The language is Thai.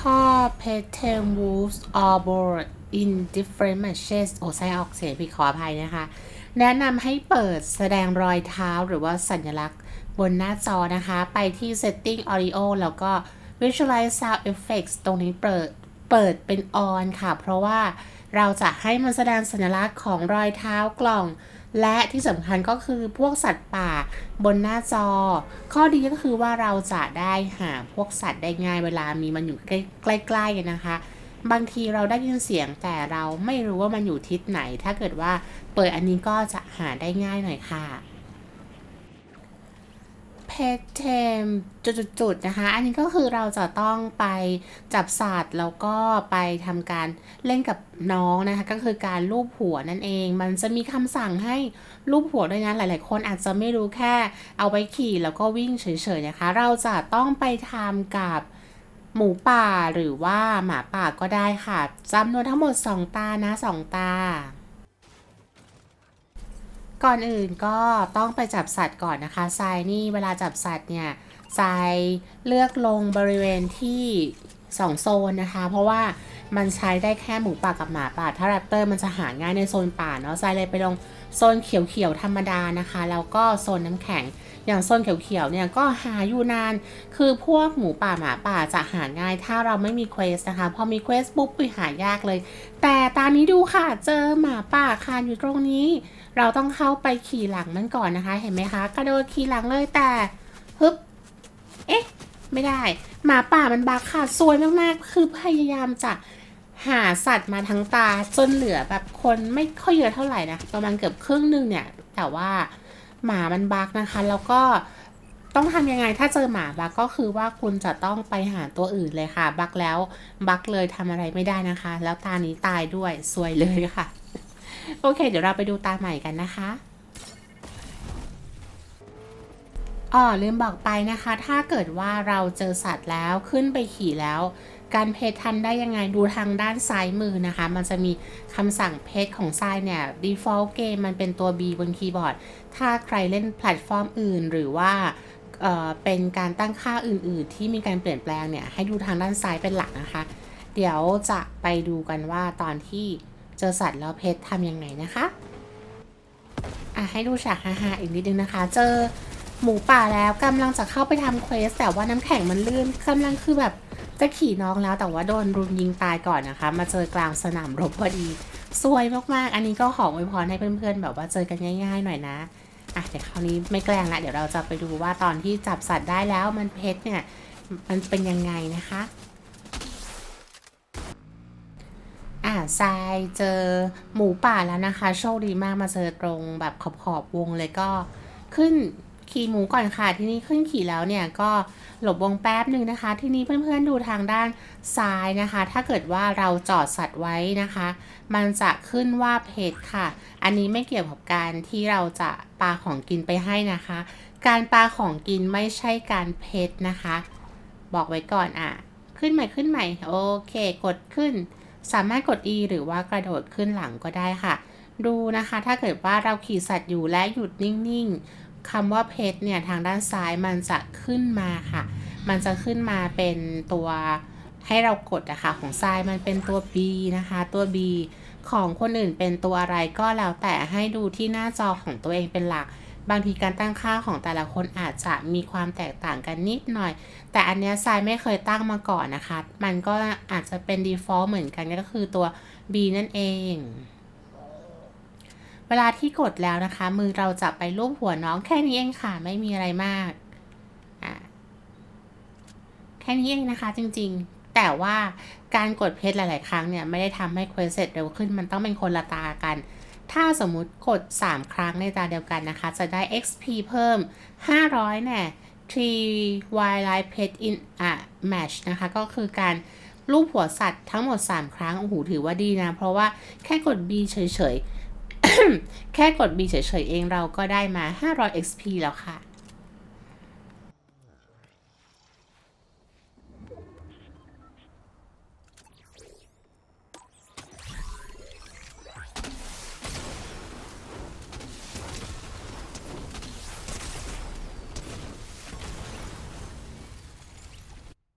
ข้อ p a t e n wolves or board in different matches โอ้ใช่ออกเสียงผิดขออภัยนะคะ แนะนำให้เปิดแสดงรอยเท้าหรือว่าสัญลักษณ์บนหน้าจอนะคะ ไปที่ setting audio แล้วก็ visualize sound effects ตรงนี้เปิดเปิดเป็น on ค่ะ เพราะว่าเราจะให้มันแสดงสัญลักษณ์ของรอยเท้ากล่อง และที่สำคัญก็คือพวกสัตว์ป่าบนหน้าจอ ข้อดีก็คือว่าเราจะได้หาพวกสัตว์ได้ง่ายเวลามีมันอยู่ใกล้ๆนะคะ บางทีเราได้ยินเสียงแต่เราไม่รู้ว่ามันอยู่ทิศไหน ถ้าเกิดว่าเปิดอันนี้ก็จะหาได้ง่ายหน่อยค่ะ เพจเทมจุดๆนะคะ อันนี้ก็คือเราจะต้องไปจับสัตว์แล้วก็ไปทำการเล่นกับน้องนะคะ ก็คือการลูบหัวนั่นเอง มันจะมีคำสั่งให้ลูบหัวด้วยนะ หลายๆ คนอาจจะไม่รู้แค่เอาไว้ขี่แล้วก็วิ่งเฉยๆนะคะ เราจะต้องไปทำกับหมูป่าหรือว่าหมาป่าก็ได้ค่ะจำนวนทั้งหมด 2 ตานะ 2 ตา ก่อนอื่นก็ต้องไปจับสัตว์ก่อนนะคะทรายนี่เวลาจับสัตว์เนี่ยทรายเลือกลงบริเวณที่ สองโซนนะคะ เพราะว่ามันใช้ได้แค่หมูป่ากับหมาป่า ถ้าแรปเตอร์มันจะหาง่ายในโซนป่าเนาะทรายเลยไปลงโซนเขียวๆธรรมดานะคะ แล้วก็โซนน้ำแข็ง อย่างโซนเขียวๆเนี่ยก็หาอยู่นาน คือพวกหมูป่าหมาป่าจะหาง่าย ถ้าเราไม่มีเควสนะคะ พอมีเควสปุ๊บไปหายากเลย แต่ตอนนี้ดูค่ะ เจอหมาป่าคานอยู่ตรงนี้ เราต้องเข้าไปขี่หลังมันก่อนนะคะ เห็นไหมคะ กระโดดขี่หลังเลยแต่ฮึบ เอ๊ะ ไม่ได้ หมาป่ามันบักค่ะซวยมากๆ คือพยายามจะหาสัตว์มาทั้งตาจนเหลือแบบคนไม่ค่อยเยอะเท่าไหร่นะประมาณเกือบครึ่งหนึ่งเนี่ย แต่ว่าหมามันบักนะคะ แล้วก็ต้องทำยังไงถ้าเจอหมาบักก็คือว่าคุณจะต้องไปหาตัวอื่นเลยค่ะ บักแล้วบักเลยทำอะไรไม่ได้นะคะ แล้วตานี้ตายด้วยซวยเลยค่ะ โอเค เดี๋ยวเราไปดูตาใหม่กันนะคะ อ๋อลืมบอกไปนะคะ ถ้าเกิดว่าเราเจอสัตว์แล้วขึ้นไปขี่แล้ว การเพจทันได้ยังไงดูทางด้านซ้ายมือนะคะ มันจะมีคำสั่งเพจของทรายเนี่ย default game มันเป็นตัว B บนคีย์บอร์ด ถ้าใครเล่นแพลตฟอร์มอื่นหรือว่าเอ่อเป็นการตั้งค่าอื่น ๆ ที่มีการเปลี่ยนแปลงเนี่ย ให้ดูทางด้านซ้ายเป็นหลักนะคะ เดี๋ยวจะไปดูกันว่าตอนที่เจอสัตว์แล้วเพจทำยังไงนะคะอะให้ดูฉากฮาๆอีกนิดนึงนะคะ เจอ หมูป่าแล้วกำลังจะเข้าไปทำเควสแต่ว่าน้ำแข็งมันลื่นกำลังคือแบบจะขี่น้องแล้วแต่ว่าโดนรุมยิงตายก่อนนะคะ มาเจอกลางสนามรบพอดีสวยมากๆ อันนี้ก็ขออวยพรให้เพื่อนๆ แบบว่าเจอกันง่ายๆหน่อยนะอะเดี๋ยวคราวนี้ไม่แกล้งละเดี๋ยวเราจะไปดูว่าตอนที่จับสัตว์ได้แล้วมันเพชรเนี่ยมันเป็นยังไงนะคะอ่าทรายเจอหมูป่าแล้วนะคะ โชคดีมากมาเจอตรงแบบขอบขอบวงเลยก็ขึ้น ขี่หมูก่อนค่ะ ที่นี่ขึ้นขี่แล้วเนี่ยก็หลบวงแป๊บหนึ่งนะคะ ที่นี้เพื่อนๆดูทางด้านซ้ายนะคะ ถ้าเกิดว่าเราจอดสัตว์ไว้นะคะ มันจะขึ้นว่าเพจค่ะ อันนี้ไม่เกี่ยวกับการที่เราจะปาของกินไปให้นะคะ การปาของกินไม่ใช่การเพจนะคะ บอกไว้ก่อนอะ ขึ้นใหม่ขึ้นใหม่โอเค กดขึ้น สามารถกด E หรือว่ากระโดดขึ้นหลังก็ได้ค่ะ ดูนะคะ ถ้าเกิดว่าเราขี่สัตว์อยู่และหยุดนิ่งๆ คำว่าเพจเนี่ยทางด้านซ้ายมันจะขึ้นมาค่ะ มันจะขึ้นมาเป็นตัวให้เรากดอะค่ะของซ้ายมันเป็นตัว B นะคะ ตัว B ของคนอื่นเป็นตัวอะไรก็แล้วแต่ให้ดูที่หน้าจอของตัวเองเป็นหลัก บางทีการตั้งค่าของแต่ละคนอาจจะมีความแตกต่างกันนิดหน่อย แต่อันเนี้ยทรายไม่เคยตั้งมาก่อนนะคะ มันก็อาจจะเป็น default เหมือนกันก็คือตัว B นั่นเอง เวลาที่กดแล้วนะคะ มือเราจะไปรูปหัวน้องแค่นี้เองค่ะ ไม่มีอะไรมากอะแค่นี้เองนะคะจริงๆ แต่ว่าการกดเพจหลาย ๆ ครั้งเนี่ย ไม่ได้ทำให้เควสเสร็จเร็วขึ้นมันต้องเป็นคนละตากัน ถ้าสมมุติกด 3 ครั้งในตาเดียวกันนะคะ จะได้ XP เพิ่ม 500เนี่ย3 wildlife pet in a match นะคะ ก็คือการรูปหัวสัตว์ทั้งหมด 3 ครั้ง โอ้โห ถือว่าดีนะ เพราะว่าแค่กด B เฉย ๆ แค่กด B เฉยๆเองเราก็ได้มา 500 XP แล้วค่ะ